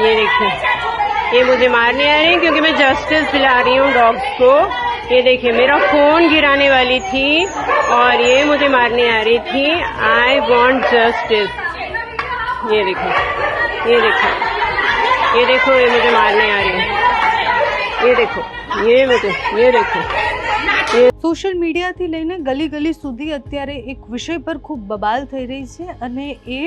ये देखिए ये मुझे मारने आ रहे हैं क्योंकि मैं जस्टिस दिला रही हूँ डॉग्स को। ये देखिए, मेरा फ़ोन गिराने वाली थी और ये मुझे मारने आ रही थी। आई वॉन्ट जस्टिस ये देखो ये देखो ये देखो, ये मुझे मारने आ रही है। ये देखो, ये मुझे, ये देखो। સોશિયલ મીડિયાથી લઈને ગલી ગલી સુધી અત્યારે એક વિષય પર ખૂબ બબાલ થઈ રહી છે અને એ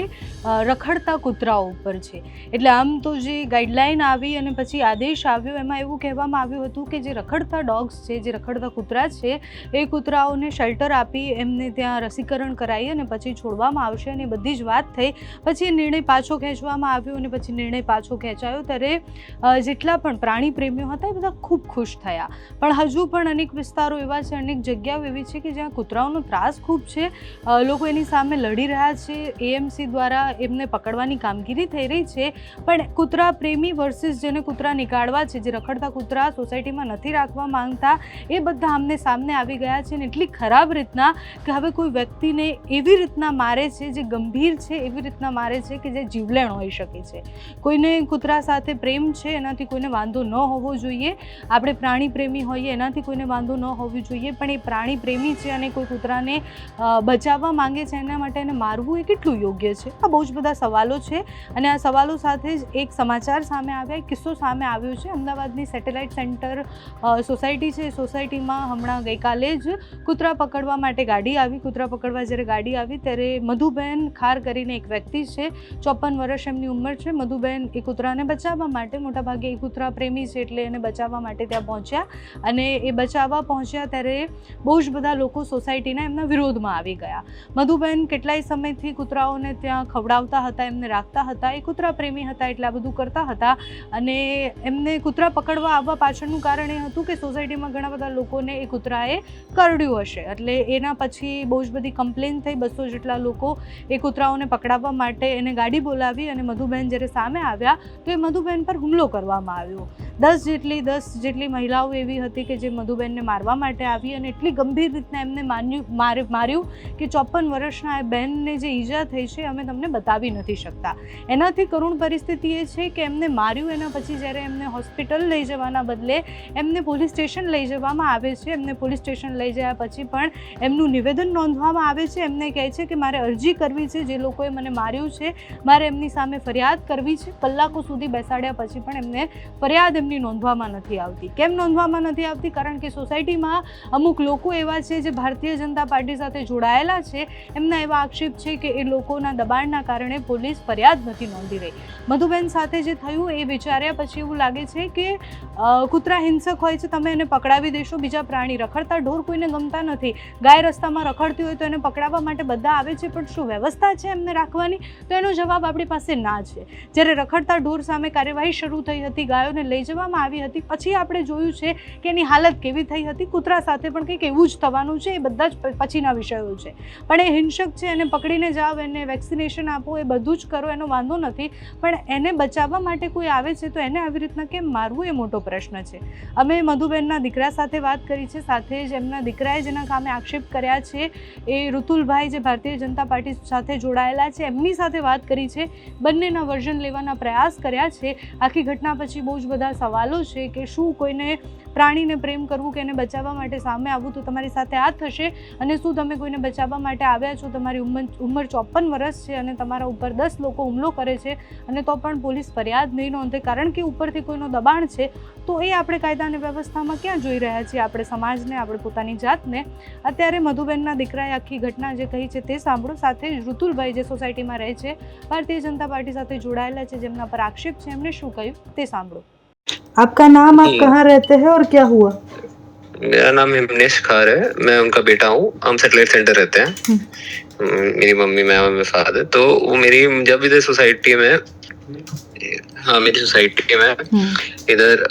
રખડતા કૂતરાઓ ઉપર છે. એટલે આમ તો જે ગાઈડલાઈન આવી અને પછી આદેશ આવ્યો, એમાં એવું કહેવામાં આવ્યું હતું કે જે રખડતા ડોગ્સ છે, જે રખડતા કૂતરા છે, એ કૂતરાઓને શેલ્ટર આપી એમને ત્યાં રસીકરણ કરાવી અને પછી છોડવામાં આવશે અને બધી જ વાત થઈ. પછી એ નિર્ણય પાછો ખેંચવામાં આવ્યો અને પછી નિર્ણય પાછો ખેંચાયો. ત્યારે જેટલા પણ પ્રાણી પ્રેમીઓ હતા એ બધા ખૂબ ખુશ થયા. પણ હજુ પણ અનેક વિસ્તારો એવા છે અનેક જગ્યાઓ એવી છે કે જ્યાં કૂતરાઓનો ત્રાસ ખૂબ છે. લોકો એની સામે લડી રહ્યા છે. એએમસી દ્વારા એમને પકડવાની કામગીરી થઈ રહી છે. પણ કૂતરા પ્રેમી વર્સિસ જેને કૂતરા નીકાળવા છે, જે રખડતા કૂતરા સોસાયટીમાં નથી રાખવા માંગતા, એ બધા આમને સામને આવી ગયા છે ને એટલી ખરાબ રીતના કે હવે કોઈ વ્યક્તિને એવી રીતના મારે છે, જે ગંભીર છે, એવી રીતના મારે છે કે જે જીવલેણ હોઈ શકે છે. કોઈને કૂતરા સાથે પ્રેમ છે, એનાથી કોઈને વાંધો ન હોવો જોઈએ. આપણે પ્રાણી પ્રેમી હોઈએ, એનાથી કોઈને વાંધો ન હોવો જોઈએ. પણ એ પ્રાણી પ્રેમી છે અને કોઈ કૂતરાને બચાવવા માંગે છે, એના માટે એને મારવું એ કેટલું યોગ્ય છે? આ બહુ જ બધા સવાલો છે અને આ સવાલો સાથે જ એક સમાચાર સામે આવ્યા કિસ્સો સામે આવ્યો છે. અમદાવાદની સેટેલાઇટ સેન્ટર સોસાયટી છે. સોસાયટીમાં હમણાં ગઈકાલે જ કૂતરા પકડવા માટે ગાડી આવી. કૂતરા પકડવા જ્યારે ગાડી આવી ત્યારે મધુબેન ખાર કરીને એક વ્યક્તિ છે ચોપન વર્ષ એમની ઉંમર છે. મધુબેન એ કૂતરાને બચાવવા માટે, મોટાભાગે એ કૂતરા પ્રેમી છે એટલે એને બચાવવા માટે ત્યાં પહોંચ્યા અને એ બચાવવા પહોંચ્યા ત્યારે બહુ જ બધા લોકો સોસાયટીના એમના વિરોધમાં આવી ગયા. મધુબેન કેટલાય સમયથી કૂતરાઓને ત્યાં ખવડાવતા હતા, એમને રાખતા હતા, એ કૂતરા પ્રેમી હતા એટલે આ બધું કરતા હતા અને એમને કૂતરા પકડવા આવવા પાછળનું કારણ એ હતું કે સોસાયટીમાં ઘણા બધા લોકોને એ કૂતરાએ કરડ્યું હશે. એટલે એના પછી બહુ જ બધી કમ્પ્લેન થઈ, બસો જેટલા લોકો એ કૂતરાઓને પકડાવવા માટે એને ગાડી બોલાવી અને મધુબેન જ્યારે સામે આવ્યા તો એ મધુબેન પર હુમલો કરવામાં આવ્યો. દસ જેટલી દસ જેટલી મહિલાઓ એવી હતી કે જે મધુબેનને મારવા માટે આવી અને એટલી ગંભીર રીતના એમને માન્યું માર્યું કે ચોપન વર્ષના એ બહેનને જે ઈજા થઈ છે અમે તમને બતાવી નથી શકતા. એનાથી કરુણ પરિસ્થિતિ એ છે કે એમને માર્યું, એના પછી જ્યારે એમને હોસ્પિટલ લઈ જવાના બદલે એમને પોલીસ સ્ટેશન લઈ જવામાં આવે છે. એમને પોલીસ સ્ટેશન લઈ જયા પછી પણ એમનું નિવેદન નોંધવામાં આવે છે. એમને કહે છે કે મારે અરજી કરવી છે, જે લોકોએ મને માર્યું છે, મારે એમની સામે ફરિયાદ કરવી છે. કલાકો સુધી બેસાડ્યા પછી પણ એમને ફરિયાદ એમની નોંધવામાં નથી આવતી. કેમ નોંધવામાં નથી આવતી? કારણ કે સોસાયટીમાં અમુક લોકો એવા છે જે ભારતીય જનતા પાર્ટી સાથે જોડાયેલા છે. એમના એવા આક્ષેપ છે કે એ લોકોના દબાણના કારણે પોલીસ ફરિયાદ નથી નોંધી રહી. મધુબેન સાથે જે થયું એ વિચાર્યા પછી એવું લાગે છે કે કૂતરા હિંસક હોય છે, તમે એને પકડાવી દેશો, બીજા પ્રાણી રખડતા ઢોર કોઈને ગમતા નથી. ગાય રસ્તામાં રખડતી હોય તો એને પકડાવવા માટે બધા આવે છે, પણ શું વ્યવસ્થા છે એમને રાખવાની? તો એનો જવાબ આપણી પાસે ના છે. જ્યારે રખડતા ઢોર સામે કાર્યવાહી શરૂ થઈ હતી, ગાયોને લઈ જવામાં આવી હતી. પછી આપણે જોયું છે કે એની હાલત કેવી થઈ હતી. કૂતરા સાથે પણ કંઈક એવું જ થવાનું છે. એ બધા જ પછીના વિષયો છે. પણ એ હિંસક છે. એને પકડીને જાઓ, એને વેક્સિનેશન આપો, એ બધું જ કરો, એનો વાંધો નથી. પણ એને બચાવવા માટે કોઈ આવે છે તો એને આવી રીતના કેમ મારવું એ મોટો પ્રશ્ન છે. અમે મધુબેનના દીકરા સાથે વાત કરી છે. સાથે જ એમના દીકરાએ જેના કામે આક્ષેપ કર્યા છે. એ ઋતુલભાઈ જે ભારતીય જનતા પાર્ટી સાથે જોડાયેલા છે, એમની સાથે વાત કરી છે. બંનેના વર્ઝન લેવાના પ્રયાસ કર્યા છે. આખી ઘટના પછી બહુ જ બધા સવાલો છે કે શું કોઈને પ્રાણીને પ્રેમ કરવું કે એને બચાવવા માટે સામે આવવું તો તમારી સાથે આ થશે. અને શું તમે કોઈને બચાવવા માટે આવ્યા છો? તમારી ઉંમર ઉંમર ચોપન વર્ષ છે અને તમારા ઉપર દસ લોકો હુમલો કરે છે અને તો પણ પોલીસ ફરિયાદ નહીં નોંધે. કારણ કે ઉપરથી કોઈનો દબાણ છે, તો એ આપણે કાયદા અને વ્યવસ્થામાં ક્યાં જોઈ રહ્યા છીએ? આપણે સમાજને, આપણે પોતાની જાતને. અત્યારે મધુબેનના દીકરાએ આખી ઘટના જે કહી છે તે સાંભળો. સાથે જ ઋતુલભાઈ જે સોસાયટીમાં રહે છે, ભારતીય જનતા પાર્ટી સાથે જોડાયેલા છે, જેમના પર આક્ષેપ છે, એમણે શું કહ્યું તે સાંભળો. आपका नाम आप। कहाँ रहते हैं और क्या हुआ मेरा नाम हिमनेश खार है। मैं उनका बेटा हूँ। हम सेटेलाइट सेंटर रहते हैं। हम्म, मेरी मम्मी मैं और मेरे फादर। तो वो मेरी जब इधर सोसाइटी में हाँ मेरी सोसाइटी में इधर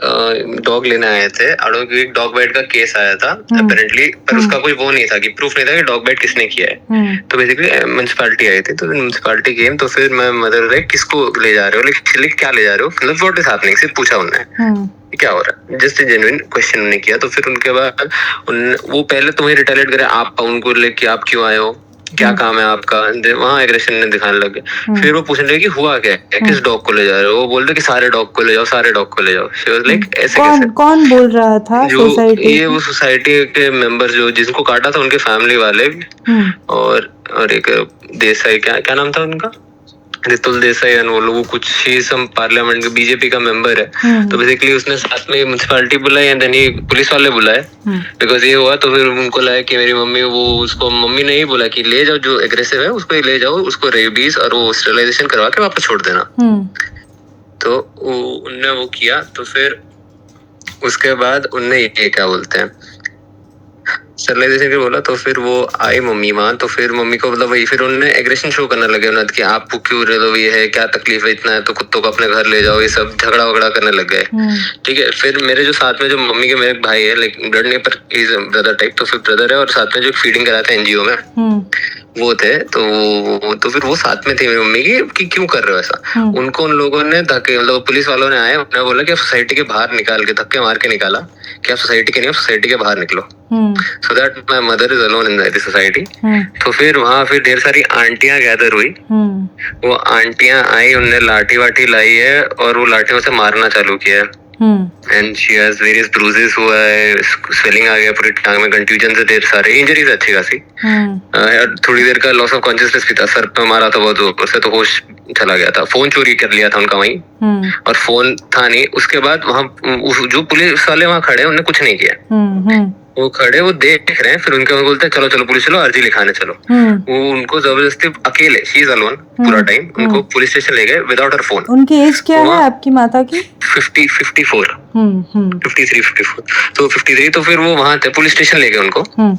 डॉग लेने आए थे। आड़ो की डॉग बाइट का केस आया था हम्म। अपेरेंटली पर उसका कोई वो नहीं था कि प्रूफ नहीं था कि डॉग बाइट किसने किया है। हम्म, तो बेसिकली म्यूनसिपालिटी आई थी। तो म्यूनसिपालिटी गेम तो फिर मैं मदर रहे किसको ले जा रहे हो? लाइक लाइक क्या ले जा रहे हो? मतलब व्हाट इज़ हैपनिंग सिर्फ़ पूछा उन्होंने। हम्म, क्या हो रहा है? जस्ट जेन्युइन क्वेश्चन उन्होंने किया तो फिर उनके बाद उन वो पहले तुम्हें रिटेलेट करे आप उनको लेके आप क्यों आए हो? क्या काम है आपका? वहाँ एग्रेशन ने दिखाने लगे हम्म। फिर वो पूछने लगे कि हुआ क्या? है किस डॉग को ले जा रहे हो? वो बोल रहे कि सारे डॉग को ले जाओ सारे डॉग को ले जाओ। लाइक ऐसे कौन कैसे? कौन बोल रहा था जो सोसाइटी ये वो सोसाइटी के मेंबर जो जिनको काटा था उनके फैमिली वाले। हम्म। और और एक देसाई क्या क्या नाम था उनका? रितुल देसाई एंड वो लोग कुछ ही सम पार्लियामेंट के बीजेपी का मेंबर है हम्म। तो बेसिकली उसने साथ में म्यूनसिपालिटी बुलाई एंड देन ये पुलिस वाले बुलाए हम्म। बिकॉज़ ये हुआ तो फिर उनको लगा कि मेरी मम्मी वो उसको मम्मी ने ही बोला कि ले जाओ जो एग्रेसिव है उसको ही ले जाओ उसको रेबीज और वो स्टेरिलाइजेशन करवा के वापस छोड़ देना हम्म तो उनने वो किया तो फिर उसके बाद उनने ये क्या बोलते हैं स्टेरिलाइजेशन के बोला तो फिर वो आई मम्मी वहाँ तो फिर मम्मी को मतलब वही फिर उन्होंने एग्रेशन शो करने लगे उन्होंने कि आपको क्यों रे ये है क्या तकलीफ़ है इतना है तो कुत्तों को अपने घर ले जाओ ये सब झगड़ा वगड़ा करने लग गए। हम्म। ठीक है फिर मेरे जो साथ में जो मम्मी के मेरे भाई है लाइक ब्लड नहीं पर इज़ ब्रदर टाइप तो फिर ब्रदर है और साथ में जो फीडिंग कराते हैं एनजीओ में हम्म। वो थे तो वो तो फिर वो साथ में थे मेरी मम्मी की कि क्यों कर रहे हो ऐसा? हम्म। उनको उन लोगों ने धक्के मतलब पुलिस वालों ने आए उन्होंने बोला कि आप सोसाइटी के बाहर निकाल के धक्के मार के निकाला कि आप सोसाइटी के नहीं आप सोसाइटी के बाहर निकलो। So that my mother is alone in the society तो फिर वहाँ फिर ढेर सारी आंटियाँ गैदर हुई। हम्म। वो आंटियाँ आई उनने लाठी वाठी लाई है और वो लाठियों से मारना चालू किया है। And she has various bruises हुआ है स्वेलिंग आ गया पूरी टांग में कंफ्यूजन से ढेर सारे। इंजरीज अच्छी खासी। हम्म। थोड़ी देर का लॉस ऑफ़ कॉन्शियसनेस भी था। सर पे मारा था बहुत ज़ोर से तो होश चला गया था। फ़ोन चोरी कर लिया था उनका वहीं। हम्म। और फ़ोन था नहीं। उसके बाद वहाँ जो पुलिस वाले वहाँ खड़े उन्होंने कुछ नहीं किया। वो खड़े वो देख रहे हैं फिर उनके बोलते हैं चलो चलो पुलिस चलो अर्जी लिखाने चलो. हम्म। वो उनको ज़बरदस्ती अकेले शी इज़ अलोन पूरा टाइम उनको पुलिस स्टेशन ले गए विदाउट हर फ़ोन उनकी एज क्या है आपकी माता की? Fifty fifty four hmm hmm. Fifty three fifty four तो फिफ्टी थ्री तो फिर वो वहाँ थे पुलिस स्टेशन ले गए उनको। हम्म।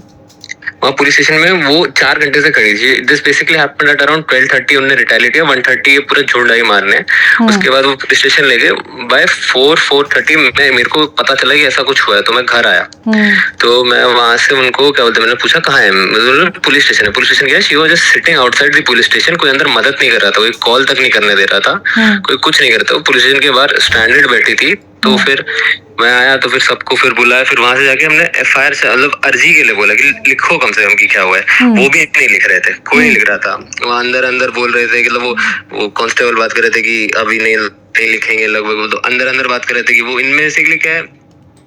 वहाँ पुलिस स्टेशन में वो चार घंटे से खड़ी थी। This basically happened at around twelve thirty उन्होंने रिटालिट किया वन थर्टी ये पूरा झुंड आई मारने। उसके बाद वो पुलिस स्टेशन ले गए। बाय फोर फोर थर्टी में मेरे को पता चला कि ऐसा कुछ हुआ है तो मैं घर आया। हम्म। तो मैं वहाँ से उनको क्या बोलते मैंने पूछा कहाँ है? पुलिस स्टेशन है। पुलिस स्टेशन गया she was just sitting outside the police station कोई अंदर मदद नहीं कर रहा था कोई कॉल तक नहीं करने दे रहा था हम्म। कोई कुछ नहीं करता। पुलिस स्टेशन के बाहर स्टैंडर्ड बैठी थी तो फिर मैं आया तो फिर सबको फिर बुलाया फिर वहाँ से जाके हमने एफ़ आई आर से मतलब अर्जी के लिए बोला कि लिखो कम से कम की क्या हुआ है। वो भी नहीं लिख रहे थे कोई नहीं लिख रहा था। वहाँ अंदर अंदर बोल रहे थे कि मतलब वो वो कॉन्स्टेबल बात कर रहे थे कि अभी नहीं नहीं लिखेंगे लगभग वो तो अंदर अंदर बात कर रहे थे कि वो इनमें बेसिकली क्या है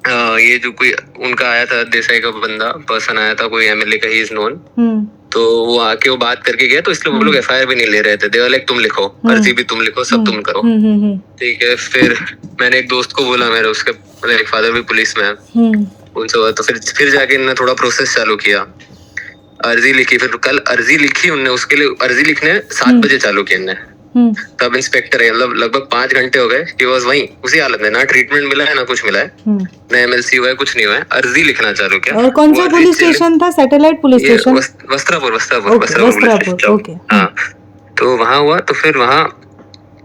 ये जो कोई उनका आया था देसाई का बंदा पर्सन आया था कोई एमएलए का ही इज़ नोन हम्म। तो वो आके वो बात करके गया तो इसलिए वो लोग एफ़ भी नहीं ले रहे थे। देवर लाइक तुम लिखो अर्जी भी तुम लिखो सब तुम करो. हम्म हम्म ठीक है फिर मैंने एक दोस्त को बोला मेरे उसके मेरे फादर भी पुलिस में है। हम्म। उनसे हुआ तो फिर फिर जाके इन्होंने थोड़ा प्रोसेस चालू किया। अर्जी लिखी फिर कल अर्जी लिखी उनने उसके लिए अर्जी लिखने सात बजे चालू किया हम्म तब इंस्पेक्टर है मतलब लगभग पाँच घंटे हो गए। ही वॉज़ वही। उसी हालत में ना ट्रीटमेंट मिला है ना कुछ मिला है। हम्म। ना एमएलसी हुआ है कुछ नहीं हुआ है। अर्जी लिखना चालू किया। और कौन सा पुलिस स्टेशन था? Satellite police station Vastrapur Vastrapur Vastrapur police station. हाँ। तो वहाँ हुआ तो फिर वहाँ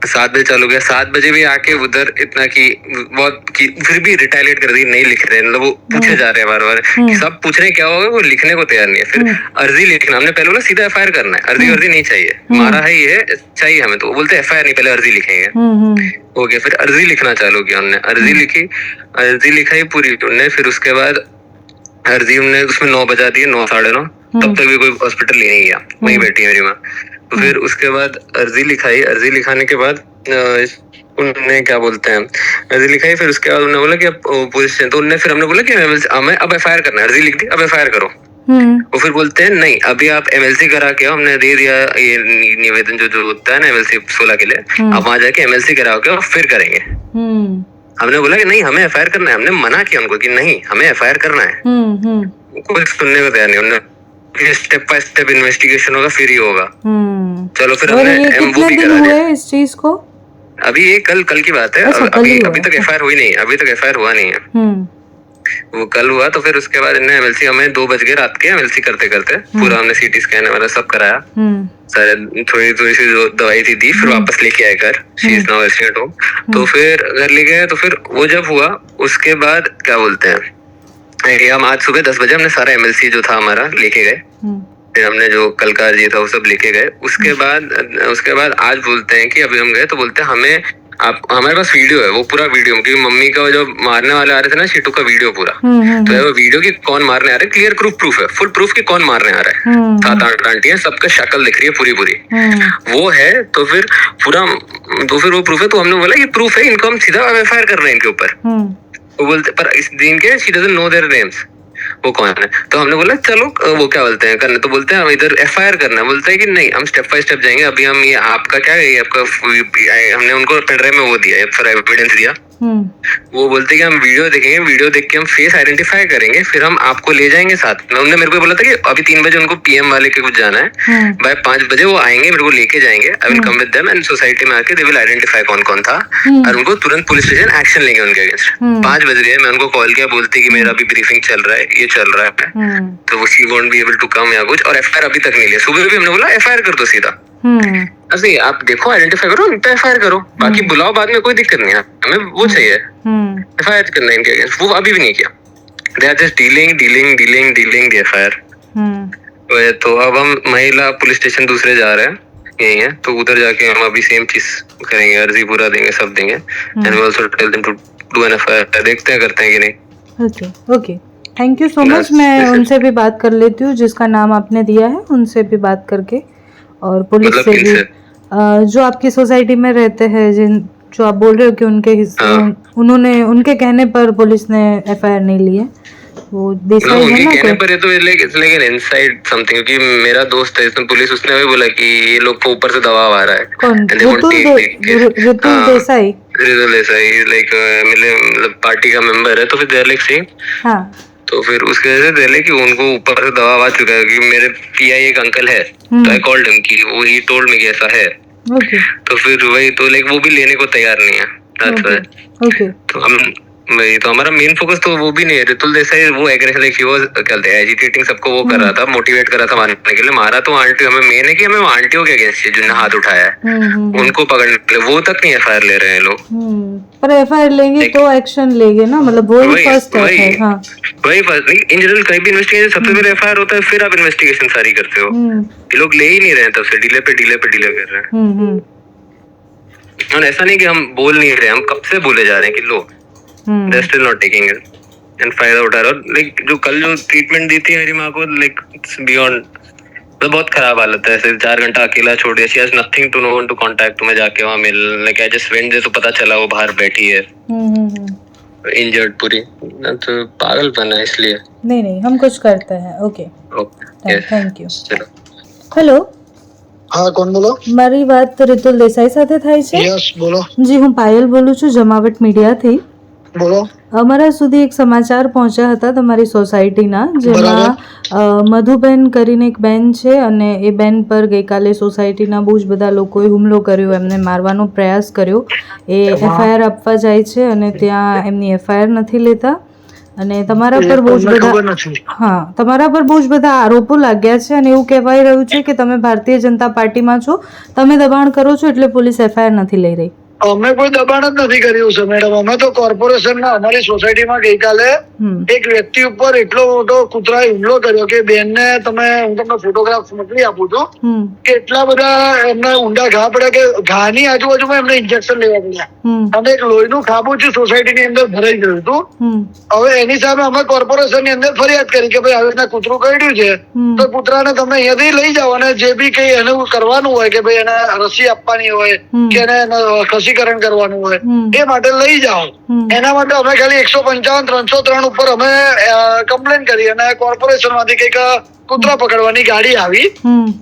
सात बजे चालू गया। सात बजे भी आके उधर इतना की बहुत की फिर भी रिटायलेट कर दी नहीं लिख रहे मतलब वो पूछे जा रहे हैं बार बार कि सब पूछ रहे हैं क्या होगा? वो लिखने को तैयार नहीं है। फिर अर्जी लिखना हमने पहले बोला सीधा एफआईआर करना है। अर्जी अर्जी नहीं चाहिए। मारा है ये चाहिए हमें तो। बोलते एफ़ नहीं पहले अर्जी लिखेंगे। हो गया फिर अर्जी लिखना चालू किया हमने। अर्जी लिखी अर्जी लिखाई पूरी उनने फिर उसके बाद अर्जी हमने उसमें नौ बजा दिए नौ साढ़े नौ। तब तक भी कोई हॉस्पिटल ही नहीं गया। वहीं बैठी है मेरी माँ। फिर उसके बाद अर्जी लिखाई। अर्जी लिखाने के बाद उन्होंने क्या बोलते हैं अर्जी लिखाई फिर उसके बाद उन्होंने बोला कि अब पुलिस तो उन्होंने फिर हमने बोला कि हमें अब एफ़ करना है अर्जी लिख दी अब एफ़ करो। हम्म। वो फिर बोलते हैं नहीं अभी आप एमएलसी करा के आओ, हमने दे दिया ये निवेदन जो जो होता है ना एमएलसी सोलह के लिए आप वहाँ जाके एमएलसी करा के और फिर करेंगे। हम्म। हमने बोला कि नहीं हमें एफ़ करना है हमने मना किया उनको कि नहीं हमें एफ़ करना है। हम्म हम्म। सुनने को तैयार नहीं उन्होंने स्टेप बाय स्टेप इन्वेस्टिगेशन होगा फिर ही होगा। हम्म। चलो फिर हमने ये एम- वो कितने भी करा दिया। इस चीज़ को? अभी ये कल कल की बात है। अच्छा, अभी अभी तक है। एफ़ हुई नहीं अभी तक एफआईआर हुआ नहीं है। हम्म। वो कल हुआ तो फिर उसके बाद इन्हें एमएलसी हमें दो बज गए रात के एमएलसी करते करते। पूरा हमने सीटी स्कैन वगैरह सब कराया। हम्म। सारे थोड़ी थोड़ी सी जो दवाई थी दी फिर वापस लेके आए घर। She is now at home तो फिर घर ले गए तो फिर वो जब हुआ उसके बाद क्या बोलते हैं? ये हम आज सुबह दस बजे हमने सारा एमएलसी जो था हमारा लेके गए। हम्म। फिर हमने जो कल का जी था वो सब लेके गए। उसके बाद उसके बाद आज बोलते हैं कि अभी हम गए तो बोलते हैं हमें आप हमारे पास वीडियो है वो पूरा वीडियो क्योंकि मम्मी का जो मारने वाले आ रहे थे ना शीटू का वीडियो पूरा। हम्म हम्म तो वो वीडियो की कौन मारने आ रहा है? क्लियर प्रूफ प्रूफ है फुल प्रूफ की कौन मारने आ रहा है। हम्म सात आठ आंटी है सबका शक्ल दिख रही है पूरी पूरी। हम्म। वो है तो फिर पूरा तो फिर वो प्रूफ है तो हमने बोला ये प्रूफ है इनको हम सीधा एफ़ कर रहे हैं इनके ऊपर। हम्म। वो बोलते, पर इस दिन के she doesn't know their names वो कौन है? तो हमने बोला, चलो, वो क्या बोलते हैं करने? तो बोलते हैं, हम इधर एफ़ करना है। बोलते हैं कि, नहीं, हम स्टेप बाई स्टेप जाएँगे। अभी हम ये आपका क्या है? आपका हमने उनको पेनड्राइव में वो दिया फॉर एविडेंस दिया। वो बोलते कि हम वीडियो देखेंगे वीडियो देख के हम फेस आइडेंटिफाई करेंगे फिर हम आपको ले जाएँगे साथ। में उन्होंने मेरे को बोला था कि अभी तीन बजे उनको पीएम वाले के कुछ जाना है। हम्म। बाय पाँच बजे वो आएँगे मेरे को लेके जाएँगे। I will come with them and society में आके दे विल आइडेंटिफाई कौन कौन था। हम्म। और उनको तुरंत पुलिस स्टेशन एक्शन लेंगे उनके अगेंस्ट हम्म। पाँच बज रहे हैं मैं उनको कॉल किया बोलते कि मेरा अभी ब्रीफिंग चल रहा है ये चल रहा है। हम्म। तो वो she won't be able to come या कुछ और एफआईआर अभी तक नहीं लिया। सुबह भी हमने बोला एफआईआर कर दो सीधा। हम्म। ऐसे आप देखो आइडेंटिफाई करो उन एफ़ करो। बाकी बुलाओ बाद में कोई दिक्कत नहीं है। हमें वो चाहिए। हम्म। एफ़ करना इनके अगेंस्ट वो अभी भी नहीं किया। They are just dealing dealing dealing dealing the F hmm. तो अब हम महिला पुलिस स्टेशन दूसरे जा रहे हैं। यही है। तो उधर जाके हम अभी सेम चीज़ करेंगे। अर्जी पूरा देंगे सब देंगे। And we also tell them to do an FIR देखते हैं करते हैं कि नहीं। Okay okay. Thank you so much मैं उनसे भी बात कर लेती हूँ जिसका नाम आपने दिया है उनसे भी बात करके। और पुलिस मतलब से भी? जो आपकी सोसाइटी में रहते हैं जिन जो आप बोल रहे हो कि उनके हिस्से हाँ। उन्होंने उनके कहने पर पुलिस ने एफआईआर नहीं ली है। वो देसाई है ना कहने पर ये तो एन इनसाइड समथिंग क्योंकि मेरा दोस्त है इसमें पुलिस उसने भी बोला कि ये लोग को ऊपर से दबाव आ रहा है। कौन? ऋतुल हाँ। देसाई? रिजल ऐसा ही लाइक मतलब पार्टी का मेंबर है तो फिर देर लाइक सेइंग हाँ। तो फिर उसके वजह से पहले कि उनको ऊपर से दबाव आ चुका है कि मेरे पीआई एक अंकल है हम्म। तो आई कॉल्ड हिम कि वो ही टोल्ड मी ऐसा है। ओके तो फिर वही तो लाइक वो भी लेने को तैयार नहीं है। तो हम वही तो हमारा मेन फोकस तो वो भी नहीं है। रितुल देसाई वो एग्रेसिव लाइक ही वाज कहते हैं एजिटेटिंग सबको वो कर रहा था मोटिवेट कर रहा था मारने के लिए। मारा तो आंटी हमें मेन है कि हमें वो आंटियों के अगेंस्ट है जिन्होंने हाथ उठाया है। हम्म हम्म उनको पकड़ने के लिए वो तक नहीं एफ़ ले रहे हैं लोग। हम्म पर एफआईआर लेंगे तो एक्शन लेंगे ना मतलब वही वही- फ़र्स्ट है हाँ। वही फ़र्स्ट नहीं इन जनरल कहीं भी इन्वेस्टिगेशन सबसे पहले एफ़ होता है फिर आप इन्वेस्टिगेशन सारी करते हो। हम्म। ये लोग ले ही नहीं रहे हैं तब से डिले पे डिले पे डिले कर रहे हैं। हम्म हम्म। और ऐसा नहीं कि हम बोल नहीं रहे हम कब से बोले जा रहे हैं कि लो हम्म They still not taking it and फायदा उठा रहे और लाइक जो कल जो ट्रीटमेंट दी थी मेरी माँ को लाइक इट्स बियॉन्ड तो बहुत खराब हालत है ऐसे चार घंटा अकेला छोड़ दिया she has nothing to no one to contact मैं जाके वहां मिल लाइक आई जस्ट वेंट तो पता चला वो बाहर बैठी है हम्म हम्म, हम्म। इंजर्ड पूरी तो पागलपन है इसलिए नहीं नहीं हम कुछ करते हैं ओके ओके થેન્ક યુ चलो હેલો હા કોણ બોલો મારી વાત રિતુલ દેસાઈ સાથે થાય છે યસ બોલો જી હું પાયલ બોલું છું જમાવટ મીડિયાથી બોલો. અમારા સુધી એક સમાચાર પહોંચ્યા હતા તમારી સોસાયટીના જેમાં મધુબેન કરીને એક બેન છે અને એ બેન પર ગઈકાલે સોસાયટીના બહુ જ બધા લોકોએ હુમલો કર્યો એમને મારવાનો પ્રયાસ કર્યો. એ એફઆઈઆર આપવા જાય છે અને ત્યાં એમની એફઆઈઆર નથી લેતા. અને તમારા પર બહુ જ બધા હા તમારા પર બહુ જ બધા આરોપો લાગ્યા છે અને એવું કહેવાય રહ્યું છે કે તમે ભારતીય જનતા પાર્ટીમાં છો તમે દબાણ કરો છો એટલે પોલીસ એફઆઈઆર નથી લઈ રહી. અમે કોઈ દબાણ જ નથી કર્યું છે મેડમ. અમે તો કોર્પોરેશનના અમારી સોસાયટીમાં ગઈકાલે એક વ્યક્તિ ઉપર એટલો મોટો કૂતરાએ હુમલો કર્યો કે બેનને તમે હું તમને ફોટોગ્રાફ મોકલી આપું છું. કે એટલા બધા એમને ઊંડા ઘા પડ્યા કે ઘાની આજુબાજુમાં એમને ઇન્જેક્શન લેવા પડ્યા. અને એક લોહીનું ખાબોચી સોસાયટીની અંદર ભરાઈ ગયું હતું. હવે એની સામે અમે કોર્પોરેશનની અંદર ફરિયાદ કરી કે ભાઈ આવી રીતના કૂતરું કરડ્યું છે. તો કૂતરાને તમે અહીંયાથી લઈ જાઓ અને જે બી કઈ એનું કરવાનું હોય કે ભાઈ એને રસી આપવાની હોય કે એને એને ખસીકરણ કરવાનું હોય એ માટે લઈ જાઓ. એના માટે અમે ખાલી એકસો પંચાવન ત્રણસો ત્રણ ઉપર અમે કમ્પ્લેન કરી અને કોર્પોરેશનમાંથી કંઈક કૂતરા પકડવાની ગાડી આવી.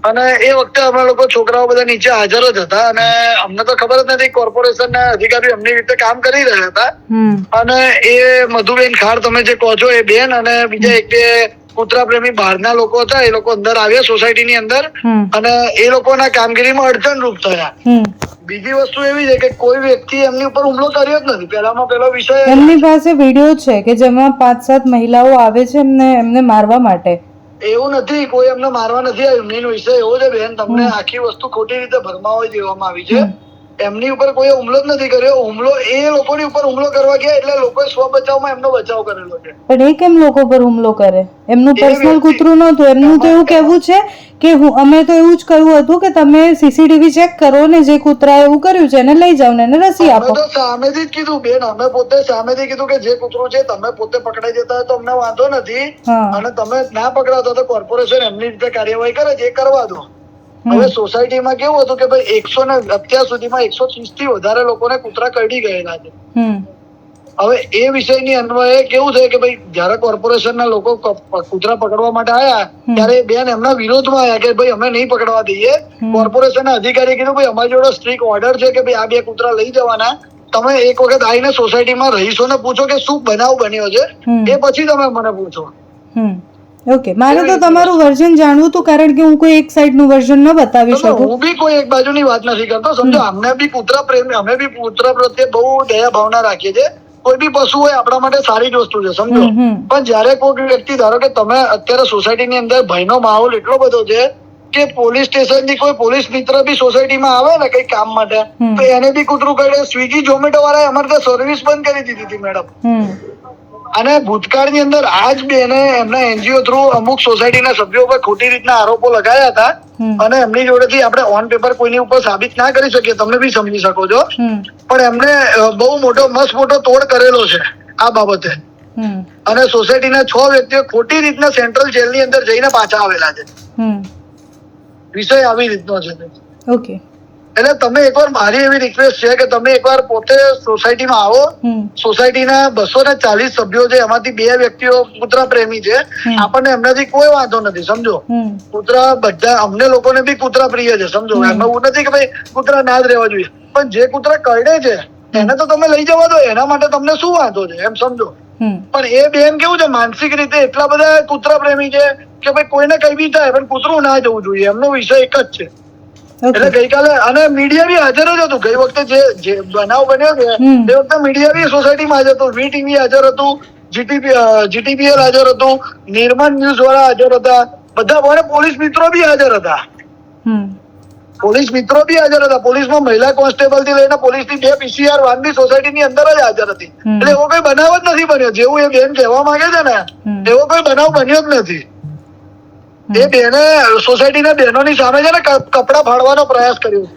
અને એ વખતે અમે લોકો છોકરાઓ બધા નીચે હાજર જ હતા અને અમને તો ખબર જ નથી કોર્પોરેશન ના અધિકારીઓ એમની રીતે કામ કરી રહ્યા હતા. અને એ મધુબેન ખાર તમે જે કહો છો એ બેન અને બીજા એક બે કૂતરા પ્રેમી બહારના લોકો હતા એ લોકો અંદર આવ્યા સોસાયટીની અંદર. અને એ લોકોના કામગીરીમાં અડચણરૂપ થયા. બીજી વસ્તુ એવી છે કે કોઈ વ્યક્તિ એમની ઉપર હુમલો કર્યો જ નથી. પહેલામાં પહેલો વિષય એમની પાસે વીડિયો છે કે જેમાં પાંચ સાત મહિલાઓ આવે છે એમને એમને મારવા માટે. એવું નથી કોઈ એમને મારવા નથી આવ્યું. મેઇન વિષય એવો છે બેન તમને આખી વસ્તુ ખોટી રીતે ભરમાવી દેવામાં આવી છે. એમની ઉપર કોઈ હુમલો જ નથી કર્યો. હુમલો એ લોકોની ઉપર હુમલો કરવા ગયા એટલે લોકો સ્વ બચાવમાં એમનો બચાવ કરેલો છે. પણ એ કેમ લોકો પર હુમલો કરે? એમનું પર્સનલ કૂતરું નહોતું. એમનું તો એવું કહેવું છે કે હું અમે તો એવું જ કહ્યું હતું કે તમે સીસીટીવી ચેક કરો ને જે કૂતરા એવું કર્યું છે એને લઈ જાઓ ને એને રસી આપો. તો સામેથી જ કીધું બેન. અમે પોતે સામેથી કીધું કે જે કૂતરું છે તમે પોતે પકડાઈ જતા હોય તો અમને વાંધો નથી. અને તમે ના પકડાતો તો કોર્પોરેશન એમની રીતે કાર્યવાહી કરે છે એ કરવા દો. હવે સોસાયટીમાં કેવું હતું કે ભાઈ એકસો ને અત્યાર સુધીમાં એકસો ત્રીસથી વધારે લોકોને કૂતરા કરડી ગયેલા છે. હવે એ વિષયની અન્વયે કેવું છે કે ભાઈ જયારે કોર્પોરેશનના લોકો કૂતરા પકડવા માટે આવ્યા ત્યારે બેન એમના વિરોધમાં આવ્યા કે ભાઈ અમે નહીં પકડવા દઈએ. કોર્પોરેશનના અધિકારી કીધું ભાઈ અમારી જોડે સ્ટ્રીક ઓર્ડર છે કે ભાઈ આ બે કૂતરા લઈ જવાના. તમે એક વખત આવીને સોસાયટીમાં રહીશોને પૂછો કે શું બનાવ બન્યો છે. એ પછી તમે મને પૂછો. ઓકે મારે તો તમારું વર્ઝન જાણવું હતું કારણ કે હું કોઈ એક સાઈડનું વર્ઝન ન બતાવી શકું. હું બી કોઈ એક બાજુની વાત નથી કરતો સમજો? અમને બી કૂતરા પ્રેમી અમે બી કૂતરા પ્રત્યે બહુ દયા ભાવના રાખીએ છીએ. કોઈ બી પશુ હોય આપણા માટે સારી જ વસ્તુ છે સમજો. પણ જ્યારે કોઈ વ્યક્તિ ધારો કે તમે અત્યારે સોસાયટીની અંદર ભયનો માહોલ એટલો બધો છે કે પોલીસ સ્ટેશનથી કોઈ પોલીસ મિત્ર બી સોસાયટીમાં આવે ને કઈ કામ માટે તો એને બી કૂતરું કરે. સ્વિગી ઝોમેટો વાળાએ અમારે ત્યાં સર્વિસ બંધ કરી દીધી હતી મેડમ. અને ભૂતકાળની અંદર આ જ બેને એમના એનજીઓ થ્રુ અમુક સોસાયટીના સભ્યો પર ખોટી રીતના આરોપો લગાયા હતા. અને એમની જોડેથી આપણે ઓન પેપર કોઈની ઉપર સાબિત ના કરી શકીએ. તમને બી સમજી શકો છો. પણ એમને બહુ મોટો મસ્ત મોટો તોડ કરેલો છે આ બાબતે. અને સોસાયટીના છ વ્યક્તિઓ ખોટી રીતના સેન્ટ્રલ જેલની અંદર જઈને પાછા આવેલા છે. વિષય આવી રીતનો છે. ઓકે એટલે તમે એકવાર મારી એવી રિક્વેસ્ટ છે કે તમે એકવાર પોતે સોસાયટીમાં આવો. સોસાયટીના બસો ને ચાલીસ સભ્યો છે એમાંથી બે વ્યક્તિઓ કૂતરા પ્રેમી છે. આપણને એમનાથી કોઈ વાંધો નથી સમજો? કુતરા કૂતરા બધા અમને લોકોને બી કૂતરા પ્રિય છે સમજો? એમાં એવું નથી કે ભાઈ કૂતરા ના જ રહેવા જોઈએ. પણ જે કૂતરા કરડે છે એને તો તમે લઈ જવા દો એના માટે તમને શું વાંધો છે એમ સમજો? પણ એ બેન કેવું છે માનસિક રીતે એટલા બધા કૂતરા પ્રેમી છે કે ભાઈ કોઈને કઈ બી થાય પણ કૂતરું ના જવું જોઈએ. એમનો વિષય એક જ છે. એટલે ગઈકાલે અને મીડિયા બી હાજર જ હતું. ગઈ વખતે જે જે બનાવ બન્યો ને તે વખતે મીડિયા બી સોસાયટીમાં હાજર હતું. વી ટીવી હાજર હતું જીટીપી જીટીપીએલ હાજર હતું નિર્માણ ન્યૂઝ વાળા હાજર હતા. બધા અને પોલીસ મિત્રો બી હાજર હતા. પોલીસ મિત્રો બી હાજર હતા. પોલીસમાં મહિલા કોન્સ્ટેબલથી લઈને પોલીસની બે પીસીઆર વાનની સોસાયટી સોસાયટીની અંદર જ હાજર હતી. એટલે એવો કોઈ બનાવ જ નથી બન્યો. જેવું એ બેન કહેવા માંગે છે ને. એવો કોઈ બનાવ બન્યો જ નથી. એ બેને સોસાયટીના બહેનોની સામે છે ને કપડા ફાડવાનો પ્રયાસ કર્યો.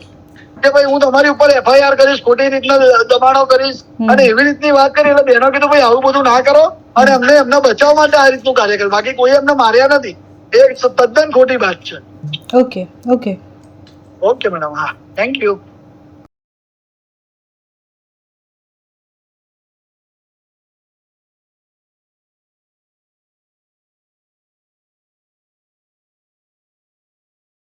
કે ભાઈ હું તમારી ઉપર એફઆઈઆર કરીશ ખોટી રીતના દબાણો કરીશ અને એવી રીતની વાત કરી એટલે બહેનો કીધું ભાઈ આવું બધું ના કરો અને અમને એમના બચાવ માટે આ રીતનું કાર્ય કર્યું. બાકી કોઈ એમને માર્યા નથી. એ તદ્દન ખોટી વાત છે. ઓકે ઓકે ઓકે મેડમ હા. Thank you